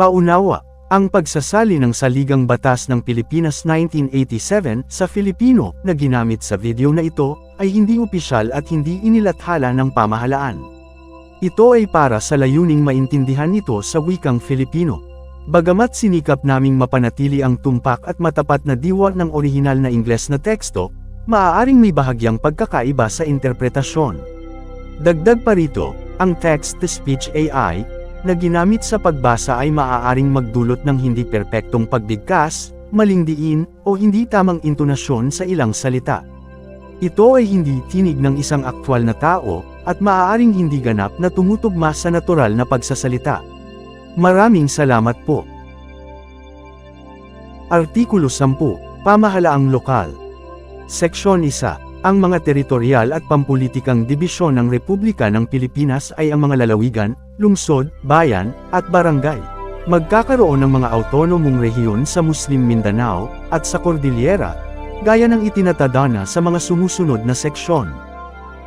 Paunawa, ang pagsasali ng Saligang Batas ng Pilipinas 1987 sa Filipino na ginamit sa video na ito ay hindi opisyal at hindi inilathala ng pamahalaan. Ito ay para sa layuning maintindihan ito sa wikang Filipino. Bagamat sinikap naming mapanatili ang tumpak at matapat na diwa ng orihinal na Ingles na teksto, maaaring may bahagyang pagkakaiba sa interpretasyon. Dagdag pa rito, ang text-to-speech AI na ginamit sa pagbasa ay maaaring magdulot ng hindi perpektong pagbigkas, maling diin, o hindi tamang intonasyon sa ilang salita. Ito ay hindi tinig ng isang aktwal na tao, at maaaring hindi ganap na tumutugma sa natural na pagsasalita. Maraming salamat po. Artikulo 10, Pamahalaang Lokal Seksyon 1 Ang mga teritorial at pampulitikang dibisyon ng Republika ng Pilipinas ay ang mga lalawigan, lungsod, bayan, at barangay. Magkakaroon ng mga autonomong rehiyon sa Muslim Mindanao, at sa Cordillera, gaya ng itinatadana sa mga sumusunod na seksyon.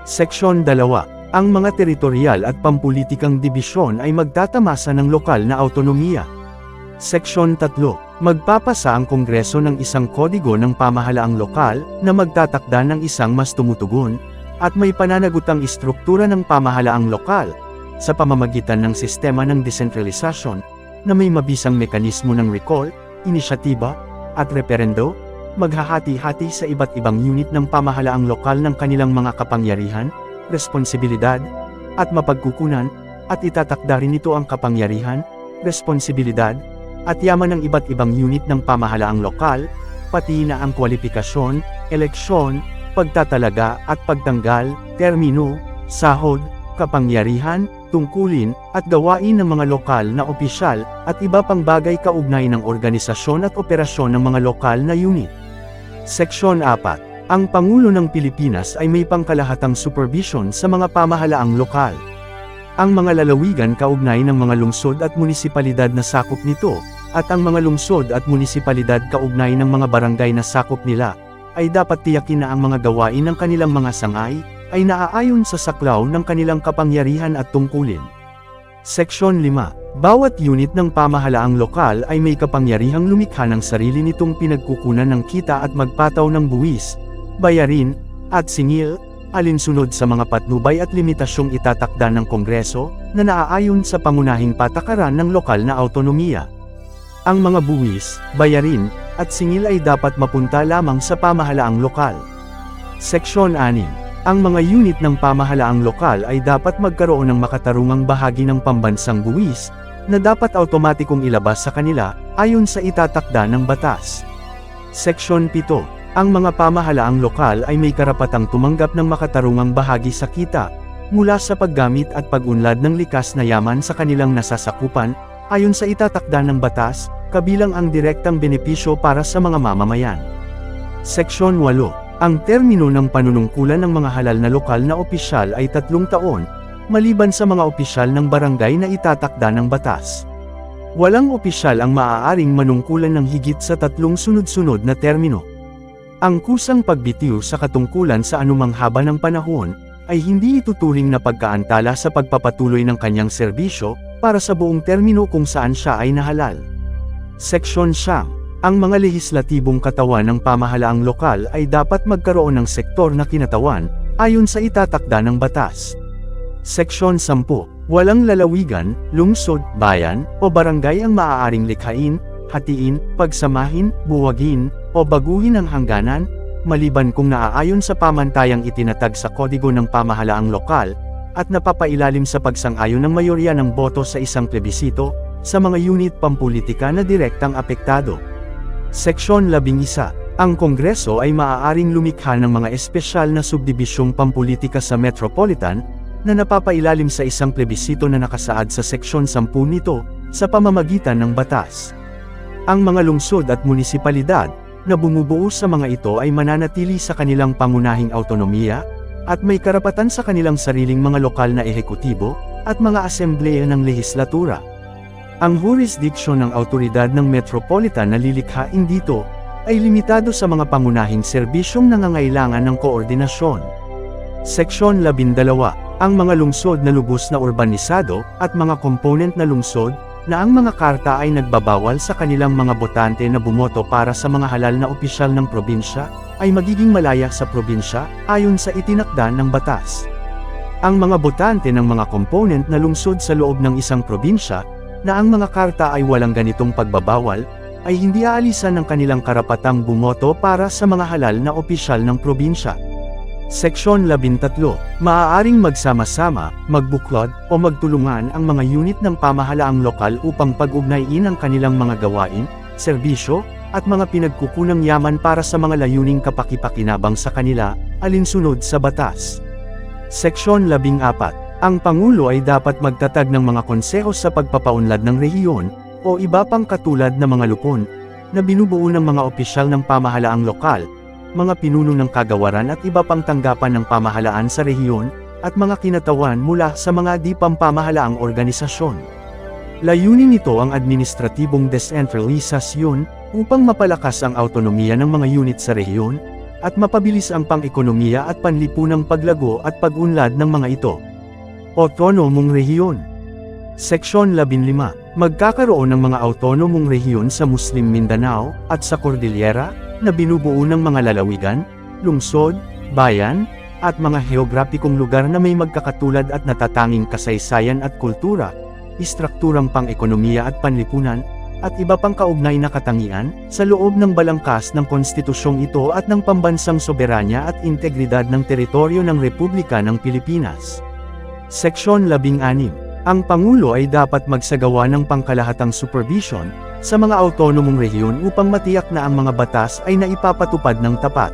Seksyon 2 Ang mga teritorial at pampulitikang dibisyon ay magtatamasa ng lokal na autonomiya. Seksyon 3 Magpapasa ang Kongreso ng isang kodigo ng pamahalaang lokal na magtatakda ng isang mas tumutugon at may pananagutang istruktura ng pamahalaang lokal sa pamamagitan ng sistema ng desentralisasyon na may mabisang mekanismo ng recall, inisyatiba, at referendo, maghahati-hati sa iba't ibang unit ng pamahalaang lokal ng kanilang mga kapangyarihan, responsibilidad, at mapagkukunan, at itatakda rin ito ang kapangyarihan, responsibilidad, at yaman ng iba't ibang unit ng pamahalaang lokal, pati na ang kwalifikasyon, eleksyon, pagtatalaga at pagtanggal, termino, sahod, kapangyarihan, tungkulin, at gawain ng mga lokal na opisyal, at iba pang bagay kaugnay ng organisasyon at operasyon ng mga lokal na unit. Seksyon 4. Ang Pangulo ng Pilipinas ay may pangkalahatang supervision sa mga pamahalaang lokal. Ang mga lalawigan kaugnay ng mga lungsod at munisipalidad na sakop nito, at ang mga lungsod at munisipalidad kaugnay ng mga barangay na sakop nila, ay dapat tiyakin na ang mga gawain ng kanilang mga sangay, ay naaayon sa saklaw ng kanilang kapangyarihan at tungkulin. Seksyon 5. Bawat unit ng pamahalaang lokal ay may kapangyarihang lumikha ng sarili nitong pinagkukunan ng kita at magpataw ng buwis, bayarin, at singil, alinsunod sa mga patnubay at limitasyong itatakda ng Kongreso, na naaayon sa pangunahing patakaran ng lokal na autonomiya. Ang mga buwis, bayarin, at singil ay dapat mapunta lamang sa pamahalaang lokal. Seksyon 6. Ang mga unit ng pamahalaang lokal ay dapat magkaroon ng makatarungang bahagi ng pambansang buwis, na dapat automatikong ilabas sa kanila, ayon sa itatakda ng batas. Seksyon 7. Ang mga pamahalaang lokal ay may karapatang tumanggap ng makatarungang bahagi sa kita, mula sa paggamit at pag-unlad ng likas na yaman sa kanilang nasasakupan, ayon sa itatakda ng batas, kabilang ang direktang benepisyo para sa mga mamamayan. Seksyon 8. Ang termino ng panunungkulan ng mga halal na lokal na opisyal ay tatlong taon, maliban sa mga opisyal ng barangay na itatakda ng batas. Walang opisyal ang maaaring manungkulan ng higit sa tatlong sunod-sunod na termino. Ang kusang pagbitiw sa katungkulan sa anumang haba ng panahon, ay hindi ituturing na pagkaantala sa pagpapatuloy ng kanyang serbisyo, para sa buong termino kung saan siya ay nahalal. Seksyon siyang, ang mga lehislatibong katawan ng pamahalaang lokal ay dapat magkaroon ng sektor na kinatawan, ayon sa itatakda ng batas. Seksyon 10. Walang lalawigan, lungsod, bayan, o barangay ang maaaring likhain, hatiin, pagsamahin, buwagin, o baguhin ang hangganan, maliban kung naaayon sa pamantayang itinatag sa kodigo ng pamahalaang lokal, at napapailalim sa pagsang-ayon ng mayorya ng boto sa isang plebisito, sa mga unit pampulitika na direktang apektado. Seksyon 11. Ang Kongreso ay maaaring lumikha ng mga espesyal na subdibisyong pampulitika sa Metropolitan, na napapailalim sa isang plebisito na nakasaad sa Seksyon 10 nito, sa pamamagitan ng batas. Ang mga lungsod at munisipalidad, na bumubuo sa mga ito ay mananatili sa kanilang pangunahing autonomiya, at may karapatan sa kanilang sariling mga lokal na ehekutibo, at mga asembleya ng lehislatura. Ang jurisdiction ng autoridad ng Metropolitan na lilikhain dito, ay limitado sa mga pangunahing serbisyong nangangailangan ng koordinasyon. Seksyon 12. Ang mga lungsod na lubos na urbanisado, at mga component na lungsod, na ang mga karta ay nagbabawal sa kanilang mga botante na bumoto para sa mga halal na opisyal ng probinsya, ay magiging malaya sa probinsya, ayon sa itinakda ng batas. Ang mga botante ng mga component na lungsod sa loob ng isang probinsya, na ang mga karta ay walang ganitong pagbabawal, ay hindi aalisan ng kanilang karapatang bumoto para sa mga halal na opisyal ng probinsya. Seksyon 13. Maaaring magsama-sama, magbuklod, o magtulungan ang mga unit ng pamahalaang lokal upang pag-ugnayin ang kanilang mga gawain, serbisyo, at mga pinagkukunang yaman para sa mga layuning kapakipakinabang sa kanila, alinsunod sa batas. Seksyon 14. Ang Pangulo ay dapat magtatag ng mga konseho sa pagpapaunlad ng rehiyon, o iba pang katulad na mga lupon, na binubuo ng mga opisyal ng pamahalaang lokal, mga pinuno ng kagawaran at iba pang tanggapan ng pamahalaan sa rehiyon, at mga kinatawan mula sa mga di pampamahalaang organisasyon. Layunin nito ang administratibong desentralisasyon, upang mapalakas ang autonomiya ng mga unit sa rehiyon, at mapabilis ang pang-ekonomiya at panlipunang paglago at pag-unlad ng mga ito. Autonomong Rehiyon Seksyon 15 Magkakaroon ng mga autonomong rehiyon sa Muslim Mindanao, at sa Cordillera, na binubuo ng mga lalawigan, lungsod, bayan, at mga heograpikong lugar na may magkakatulad at natatanging kasaysayan at kultura, istrukturang pang-ekonomiya at panlipunan, at iba pang kaugnay na katangian, sa loob ng balangkas ng konstitusyong ito at ng pambansang soberanya at integridad ng teritoryo ng Republika ng Pilipinas. Seksyon 16. Ang Pangulo ay dapat magsagawa ng pangkalahatang supervision, sa mga autonomong rehiyon upang matiyak na ang mga batas ay naipapatupad ng tapat.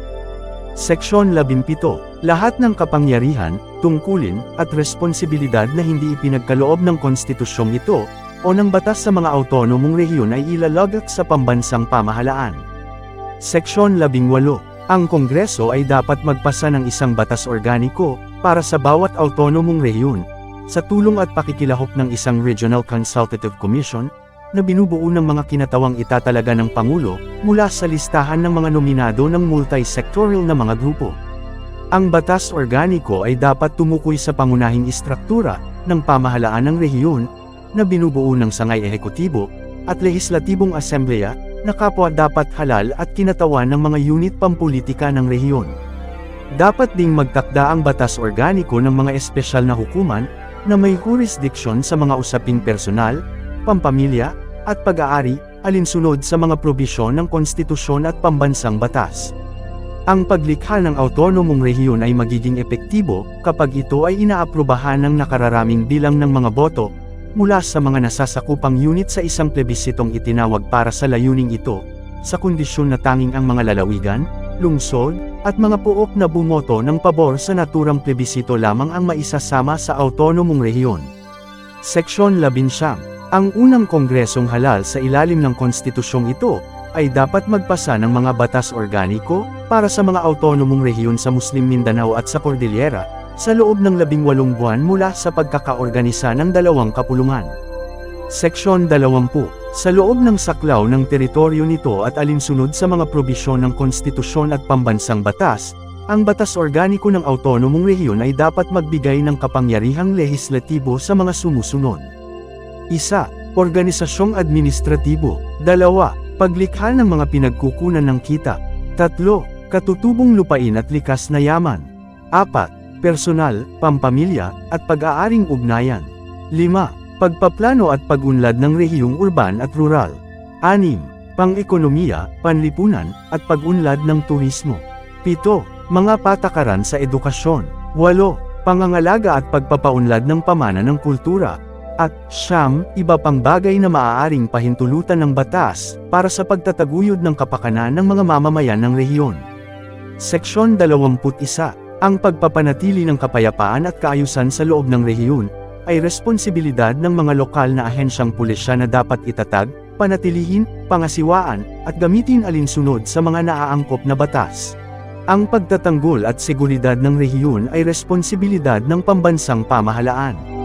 Seksyon 17. Lahat ng kapangyarihan, tungkulin, at responsibilidad na hindi ipinagkaloob ng konstitusyong ito, o ng batas sa mga autonomong rehiyon ay ilalagak sa pambansang pamahalaan. Seksyon 18. Ang Kongreso ay dapat magpasa ng isang batas organiko, para sa bawat autonomong rehiyon, sa tulong at pakikilahok ng isang Regional Consultative Commission, na binubuo ng mga kinatawang itatalaga ng Pangulo, mula sa listahan ng mga nominado ng multi-sectorial na mga grupo. Ang batas organiko ay dapat tumukoy sa pangunahing istruktura, ng pamahalaan ng rehiyon, na binubuo ng sangay ehekutibo, at lehislatibong asembleya, na kapwa dapat halal at kinatawan ng mga unit pampolitika ng rehiyon. Dapat ding magtakda ang batas organiko ng mga espesyal na hukuman, na may jurisdiction sa mga usaping personal, pampamilya, at pag-aari, alinsunod sa mga probisyon ng konstitusyon at pambansang batas. Ang paglikha ng autonomong rehiyon ay magiging epektibo kapag ito ay inaaprubahan ng nakararaming bilang ng mga boto mula sa mga nasasakupang unit sa isang plebisitong itinawag para sa layuning ito, sa kondisyon na tanging ang mga lalawigan, lungsod, at mga puok na bumoto ng pabor sa naturang plebisito lamang ang maisasama sa autonomong rehiyon. Seksyon 11 Ang unang kongresong halal sa ilalim ng konstitusyong ito, ay dapat magpasa ng mga batas organiko, para sa mga autonomong rehiyon sa Muslim Mindanao at sa Cordillera, sa loob ng labing walong buwan mula sa pagkakaorganisa ng dalawang kapulungan. Seksyon 20 Sa loob ng saklaw ng teritoryo nito at alinsunod sa mga probisyon ng konstitusyon at pambansang batas, ang batas organiko ng autonomong rehiyon ay dapat magbigay ng kapangyarihang lehislatibo sa mga sumusunod. Isa, Organisasyong administratibo. Dalawa, Paglikha ng mga pinagkukunan ng kita. Tatlo, Katutubong lupain at likas na yaman. Apat, Personal, pampamilya, at pag-aaring ugnayan. 5. Pagpaplano at pagunlad ng rehiyong urban at rural. 6. Pang-ekonomiya, panlipunan, at pagunlad ng turismo. 7. Mga patakaran sa edukasyon. 8. Pangangalaga at pagpapaunlad ng pamana ng kultura. At, siyam, iba pang bagay na maaaring pahintulutan ng batas, para sa pagtataguyod ng kapakanan ng mga mamamayan ng rehiyon. Seksyon 21 ang pagpapanatili ng kapayapaan at kaayusan sa loob ng rehiyon, ay responsibilidad ng mga lokal na ahensyang pulisya na dapat itatag, panatilihin, pangasiwaan, at gamitin alinsunod sa mga naaangkop na batas. Ang pagtatanggol at seguridad ng rehiyon ay responsibilidad ng pambansang pamahalaan.